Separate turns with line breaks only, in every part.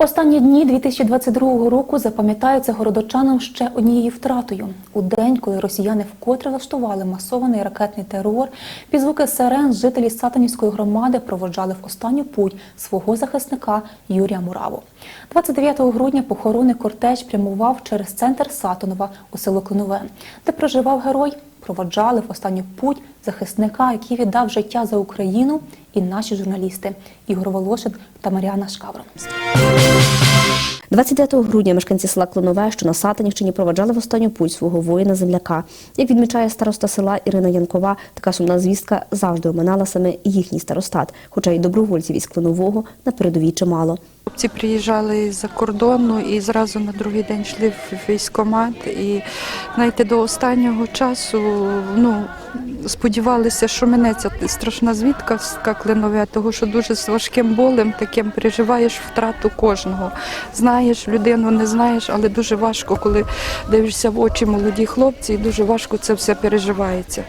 Останні дні 2022 року запам'ятаються городочанам ще однією втратою. У день, коли росіяни вкотре влаштували масований ракетний терор, під звуки сирен жителі Сатанівської громади проводжали в останню путь свого захисника Юрія Мураву. 29 грудня похоронний кортеж прямував через центр Сатанова у село Клинове, де проживав герой. Проводжали в останню путь захисника, який віддав життя за Україну, і наші журналісти Ігор Волошин та Маріана Шкавро.
29 грудня мешканці села Клонове, що на Сатанівщині, проведжали в останню путь свого воїна-земляка. Як відмічає староста села Ірина Янкова, така сумна звістка завжди оминала саме їхній старостат, хоча й добровольців із Клонового на передовій чимало.
Хлопці приїжджали з-за кордону і зразу на другий день йшли в військкомат. І знаєте, до останнього часу ну, сподівалися, що минеться страшна звідка клинове, того що дуже з важким болем таким переживаєш втрату кожного. Знаєш людину, не знаєш, але дуже важко, коли дивишся в очі молоді хлопці, і дуже важко це все переживається.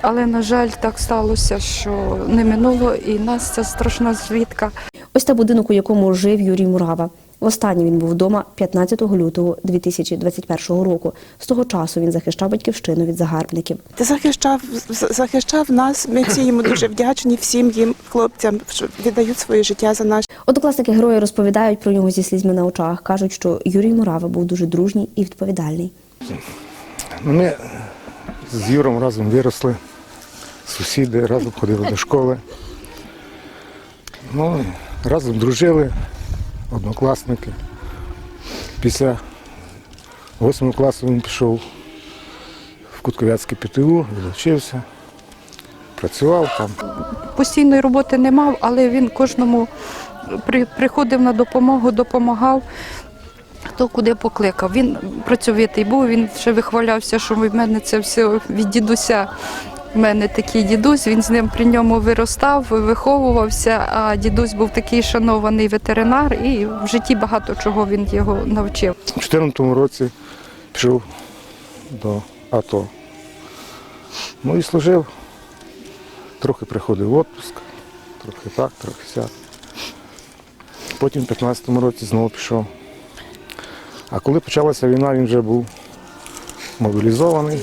Але, на жаль, так сталося, що не минуло, і нас ця страшна звідка.
Ось та будинок, у якому жив Юрій Мурава. Востаннє він був вдома 15 лютого 2021 року. З того часу він захищав батьківщину від загарбників.
Ти захищав, захищав нас. Ми всі йому дуже вдячні, всім їм, хлопцям, що віддають своє життя за нас.
Однокласники герої розповідають про нього зі слізьми на очах. кажуть, що Юрій Мурава був дуже дружній і відповідальний.
Ну, Ми з Юром разом виросли, сусіди, разом ходили до школи. Ну, разом дружили, однокласники. Після 8 класу він пішов в Кутковятське ПТУ, відучився, працював там.
постійної роботи не мав, але він кожному при, приходив на допомогу, допомагав. Хто куди покликав. Він працьовитий був, він ще вихвалявся, що в мене це все від дідуся. У мене такий дідусь, він з ним при ньому виростав, виховувався, а дідусь був такий шанований ветеринар, і в житті багато чого він його навчив.
У 2014 році пішов до АТО. Ну і служив. Трохи приходив в відпуск, трохи так, трохи сяк. Потім в 15-му році знову пішов. А коли почалася війна, він вже був мобілізований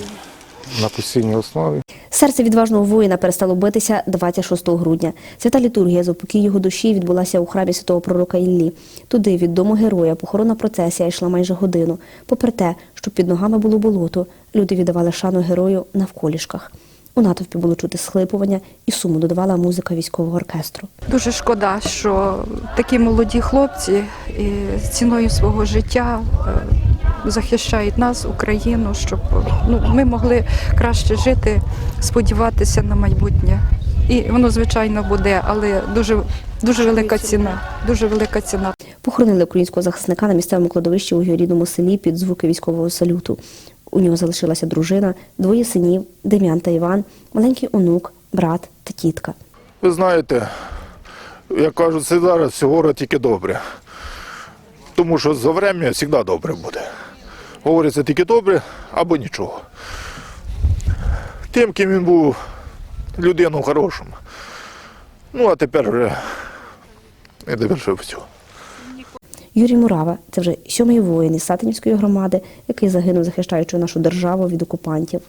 на постійній основі.
Серце відважного воїна перестало битися 26 грудня. Свята літургія за упокій його душі відбулася у храмі святого пророка Іллі. Туди від дому героя похоронна процесія йшла майже годину. Попри те, що під ногами було болото, люди віддавали шану герою навколішках. У натовпі було чути схлипування і суму додавала музика військового оркестру.
Дуже шкода, що такі молоді хлопці ціною свого життя е, захищають нас, Україну, щоб ну, ми могли краще жити, сподіватися на майбутнє. І воно, звичайно, буде, але дуже, дуже велика ціна. Дуже велика ціна.
Похоронили українського захисника на місцевому кладовищі у його рідному селі під звуки військового салюту. У нього залишилася дружина, двоє синів Дем'ян та Іван, маленький онук, брат та тітка.
Ви знаєте, як кажуть, це зараз все горе тільки добре. Тому що за врем'я завжди добре буде. Говориться тільки добре або нічого. Тим, ким він був людину хорошим. Ну, а тепер вже не довершив всього.
Юрій Мурава це вже сьомий воїн із Сатинівської громади, який загинув, захищаючи нашу державу від окупантів.